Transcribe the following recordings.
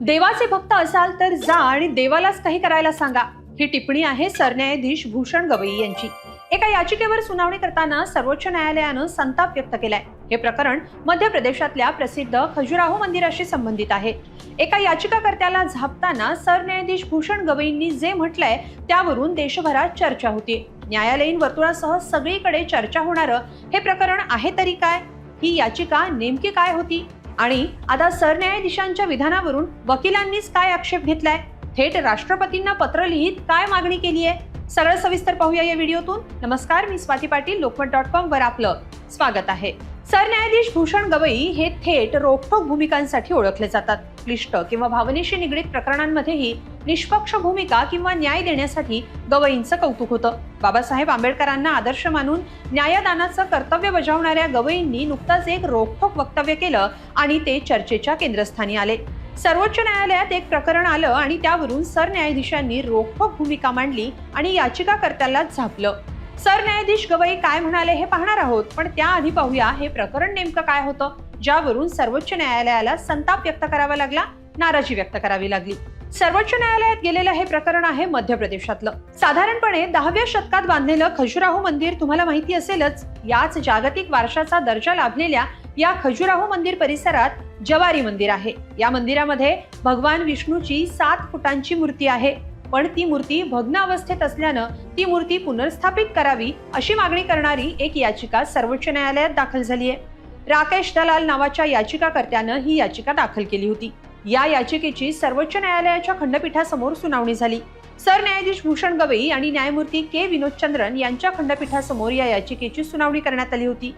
देवाचे भक्त असाल तर जा आणि देवालाच काही करायला सांगा. ही टिप्पणी आहे सरन्यायाधीश भूषण गवई यांची. एका याचिकेवर सुनावणी करताना सर्वोच्च न्यायालयानं संताप व्यक्त केलाय. हे प्रकरण मध्य प्रदेशातल्या प्रसिद्ध खजुराहो मंदिराशी संबंधित आहे. एका याचिकाकर्त्याला झापताना सरन्यायाधीश भूषण गवईंनी जे म्हटलंय त्यावरून देशभरात चर्चा होती. न्यायालयीन वर्तुळासह सगळीकडे चर्चा होणारं हे प्रकरण आहे तरी काय? ही याचिका नेमकी काय होती? आणि आता सरन्यायाधीशांच्या विधानावरून वकिलांनीच काय आक्षेप घेतलाय? थेट राष्ट्रपतींना पत्र लिहित काय मागणी केली आहे? सगळं सविस्तर पाहूया या व्हिडिओतून. नमस्कार मी स्वाती पाटील लोकमत डॉट कॉम वर आपलं स्वागत आहे. सरन्यायाधीश भूषण गवई हे थेट रोखठोक भूमिकांसाठी ओळखले जातात. क्लिष्ट किंवा भावनेशी निगडीत प्रकरणांमध्येही निष्पक्ष भूमिका किंवा न्याय देण्यासाठी गवईंचं कौतुक होतं. बाबासाहेब आंबेडकरांना आदर्श मानून न्यायदानाचं कर्तव्य बजावणाऱ्या गवईंनी नुकताच एक रोखठोक वक्तव्य केलं आणि ते चर्चेच्या केंद्रस्थानी आले. सर्वोच्च न्यायालयात एक प्रकरण आलं आणि त्यावरून सरन्यायाधीशांनी रोखठोक भूमिका मांडली आणि याचिकाकर्त्याला झापलं. सरन्यायाधीश गवई काय म्हणाले हे पाहणार आहोत पण त्याआधी पाहूया हे प्रकरण नेमकं काय होतं ज्यावरून सर्वोच्च न्यायालयाला संताप व्यक्त करावा लागला नाराजी व्यक्त करावी लागली. सर्वोच्च न्यायालयात गेलेलं हे प्रकरण आहे मध्य प्रदेशातलं साधारणपणे दहाव्या शतकात बांधलेलं खजुराहो मंदिर तुम्हाला माहिती असेलच याच जागतिक वारशाचा दर्जा लाभलेल्या या खजुराहो मंदिर परिसरात जवारी मंदिर आहे. या मंदिरामध्ये भगवान विष्णूची सात फुटांची मूर्ती आहे. पण ती मूर्ती भग्नावस्थेत असल्यानं ती मूर्ती पुनर्स्थापित करावी अशी मागणी करणारी एक याचिका सर्वोच्च न्यायालयात दाखल झाली आहे राकेश दलाल नावाच्या याचिकाकर्त्यानं ही याचिका दाखल केली होती. या याचिकेची सर्वोच्च न्यायालयाच्या खंडपीठासमोर सुनावणी झाली. सरन्यायाधीश भूषण गवई आणि न्यायमूर्ती के. विनोदचंद्रन यांच्या खंडपीठासमोर या याचिकेची सुनावणी करण्यात आली होती.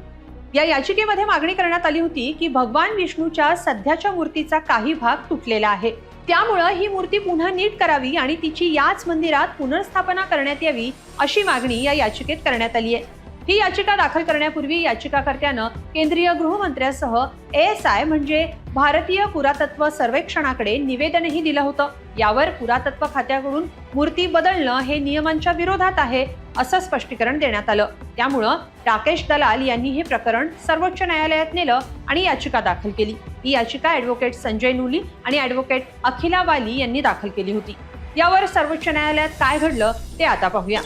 या याचिकेमध्ये मागणी करण्यात आली होती की भगवान विष्णूच्या सध्याच्या मूर्तीचा काही भाग तुटलेला आहे. त्यामुळं ही मूर्ती पुन्हा नीट करावी आणि तिची याच मंदिरात पुनर्स्थापना करण्यात यावी अशी मागणी या याचिकेत करण्यात आली आहे. ही याचिका दाखल करण्यापूर्वी याचिकाकर्त्यानं केंद्रीय गृहमंत्र्यासह एस आय म्हणजे भारतीय पुरातत्व सर्वेक्षणाकडे निवेदनही दिलं होतं. यावर पुरातत्व खात्याकडून मूर्ती बदलणं हे नियमांच्या विरोधात आहे असं स्पष्टीकरण देण्यात आलं. त्यामुळं राकेश दलाल यांनी हे प्रकरण सर्वोच्च न्यायालयात नेलं आणि याचिका दाखल केली. ही याचिका ॲडव्होकेट संजय नुली आणि ॲडव्होकेट अखिला वाली यांनी दाखल केली होती. यावर सर्वोच्च न्यायालयात काय घडलं ते आता पाहूया.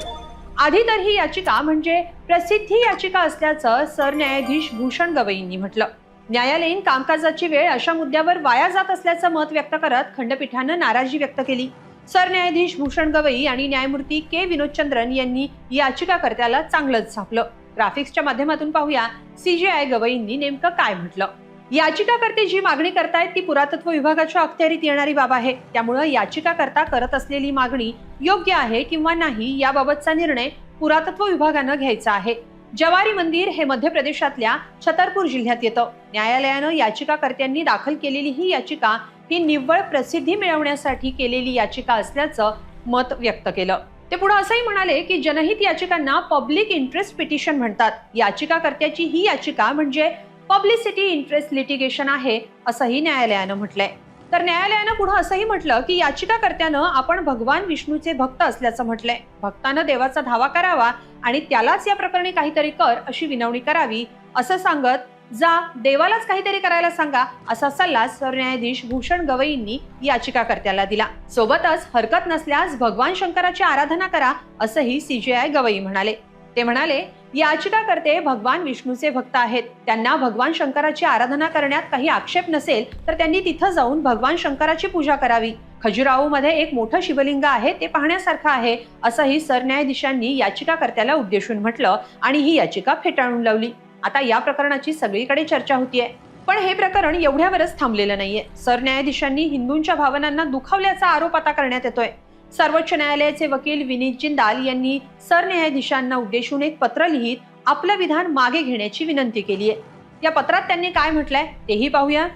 आधी तर ही याचिका म्हणजे प्रसिद्धी याचिका असल्याचं सरन्यायाधीश भूषण गवईंनी म्हटलं. न्यायालयीन कामकाजाची वेळ अशा मुद्द्यावर वाया जात असल्याचं मत व्यक्त करत खंडपीठानं नाराजी व्यक्त केली. सरन्यायाधीश भूषण गवई आणि न्यायमूर्ती के. विनोदचंद्रन यांनी याचिकाकर्त्याला चांगलंच झापलं ग्राफिक्सच्या माध्यमातून पाहूया. सीजेआय गवईंनी नेमकं काय म्हटलं? याचिकाकर्ते जी मागणी करतायत ती पुरातत्व विभागाच्या अखत्यारीत येणारी बाब आहे. त्यामुळं याचिकाकर्ता करत असलेली मागणी योग्य आहे किंवा नाही याबाबतचा निर्णय पुरातत्व विभागानं घ्यायचा आहे. जवारी मंदिर हे मध्य प्रदेशातल्या छतरपूर जिल्ह्यात येतं. न्यायालयानं याचिकाकर्त्यांनी दाखल केलेली ही याचिका ही निव्वळ प्रसिद्धी मिळवण्यासाठी केलेली याचिका असल्याचं मत व्यक्त केलं. ते पुढे असंही म्हणाले की जनहित याचिकांना पब्लिक इंटरेस्ट पिटिशन म्हणतात. याचिकाकर्त्याची ही याचिका म्हणजे पब्लिसिटी इंटरेस्ट लिटिगेशन आहे असंही न्यायालयानं म्हटलंय. तर न्यायालयानं पुढे असंही म्हटलं की याचिकाकर्त्यानं आपण भगवान विष्णूचे भक्त असल्याचं म्हटलंय. भक्तानं देवाचा धावा करावा आणि त्यालाच या प्रकरणी काहीतरी कर अशी विनवणी करावी असं सांगत जा देवालाच काहीतरी करायला सांगा असा सल्ला सरन्यायाधीश भूषण गवईंनी याचिकाकर्त्याला दिला. सोबतच हरकत नसल्यास भगवान शंकराची आराधना करा असंही सीजेआय गवई म्हणाले. ते म्हणाले याचिकाकर्ते भगवान विष्णूचे भक्त आहेत. त्यांना भगवान शंकराची आराधना करण्यात काही आक्षेप नसेल तर त्यांनी तिथं जाऊन भगवान शंकराची पूजा करावी. खजुराहो मध्ये एक मोठं शिवलिंग आहे ते पाहण्यासारखं आहे असंही सरन्यायाधीशांनी याचिकाकर्त्याला उद्देशून म्हटलं आणि ही याचिका फेटाळून लावली. आता या प्रकरणाची सगळीकडे चर्चा होतीये. पण हे प्रकरण एवढ्यावरच थांबलेलं नाहीये. सरन्यायाधीशांनी हिंदूंच्या भावनांना दुखावल्याचा आरोप आता करण्यात येतोय. सर्वोच्च न्यायालयाचे वकील विनीत जिंदाल यांनी सरन्यायाधीशांना उद्देशून एक पत्र लिहित आपलं विधान मागे घेण्याची विनंती केली आहे. या पत्रात त्यांनी काय म्हटलंय तेही पाहूया.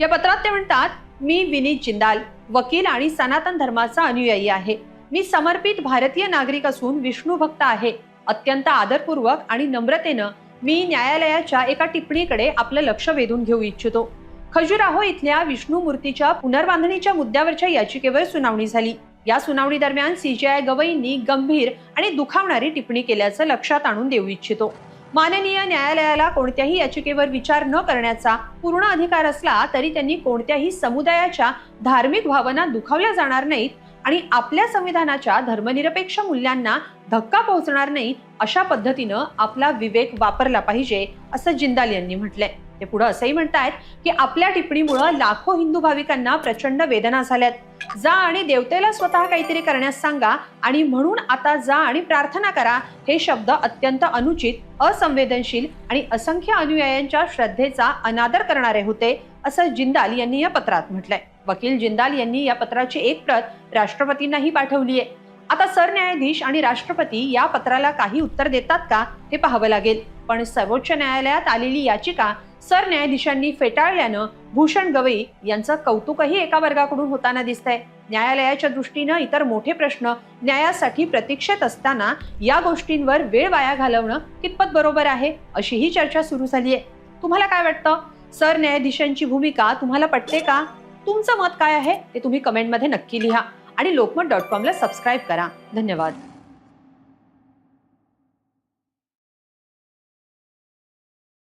या पत्रात ते म्हणतात मी विनीत जिंदाल वकील आणि सनातन धर्माचा अनुयायी आहे. मी समर्पित भारतीय नागरिक असून विष्णू भक्त आहे. अत्यंत आदरपूर्वक आणि नम्रतेनं मी न्यायालयाच्या एका टिप्पणीकडे आपलं लक्ष वेधून घेऊ इच्छितो. खजुराहो इथल्या विष्णू मूर्तीच्या पुनर्बांधणीच्या मुद्द्यावरच्या याचिकेवर सुनावणी झाली. या सुनावणी दरम्यान सीजीआय गवईंनी गंभीर आणि दुखावणारी टिप्पणी केल्याचं लक्षात आणून देऊ इच्छितो. माननीय न्यायालयाला कोणत्याही याचिकेवर विचार न करण्याचा पूर्ण अधिकार असला तरी त्यांनी कोणत्याही समुदायाच्या धार्मिक भावना दुखावल्या जाणार नाहीत आणि आपल्या संविधानाच्या धर्मनिरपेक्ष मूल्यांना धक्का पोहोचणार नाही अशा पद्धतीनं आपला विवेक वापरला पाहिजे असं जिंदाल यांनी म्हटलंय. ते पुढे असंही म्हणतायत की आपल्या टिप्पणीमुळे लाखो हिंदू भाविकांना प्रचंड वेदना झाल्यात. जा आणि देवतेला स्वतः काहीतरी करण्यास सांगा आणि म्हणून आता जा आणि प्रार्थना करा हे शब्द अत्यंत अनुचित असंवेदनशील आणि असंख्य अनुयायांच्या श्रद्धेचा अनादर करणारे होते असं जिंदाल यांनी या पत्रात म्हटलंय. वकील जिंदाल यांनी या पत्राची एक प्रत राष्ट्रपतींनाही पाठवली आहे. आता सरन्यायाधीश आणि राष्ट्रपती या पत्राला काही उत्तर देतात का हे पाहावं लागेल. पण सर्वोच्च न्यायालयात आलेली याचिका सरन्यायाधीशांनी फेटाळल्यानं भूषण गवई यांचं कौतुकही एका वर्गाकडून होताना दिसतंय. न्यायालयाच्या दृष्टीनं इतर मोठे प्रश्न न्यायासाठी प्रतीक्षेत असताना या गोष्टींवर वेळ वाया घालवणं कितपत बरोबर आहे अशीही चर्चा सुरू झाली आहे तुम्हाला काय वाटतं? सरन्यायाधीशांची भूमिका तुम्हाला पटते का? तुमचं मत काय आहे? ते तुम्ही कमेंटमध्ये नक्की लिहा आणि लोकमत डॉट कॉमला सबस्क्राईब करा. धन्यवाद.